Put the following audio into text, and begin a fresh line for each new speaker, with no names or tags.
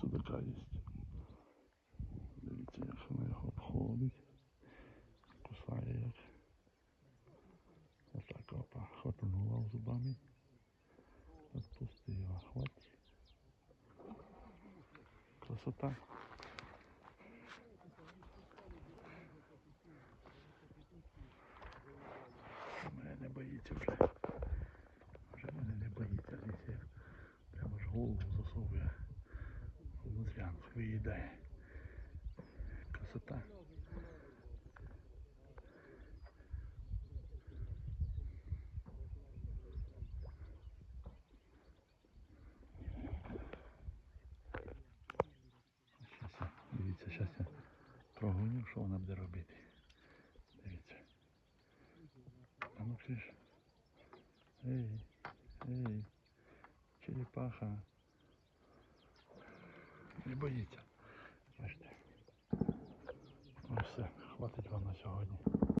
судака є. Дивіться, як вона його обходить. Кусає як. Отак опа, хватанула зубами. Отпустила. Хватить. Красота. Мене не боїться вже. Вже мене не боїться. Десь прямо ж голову засовує. Внутрянку виїдає. Красота. Дивіться, зараз я прогоню, що вона буде робити. Дивіться. А ну криш. Ей, ей, черепаха. Не боїться. Бачите. Ну все, хватить вам на сьогодні.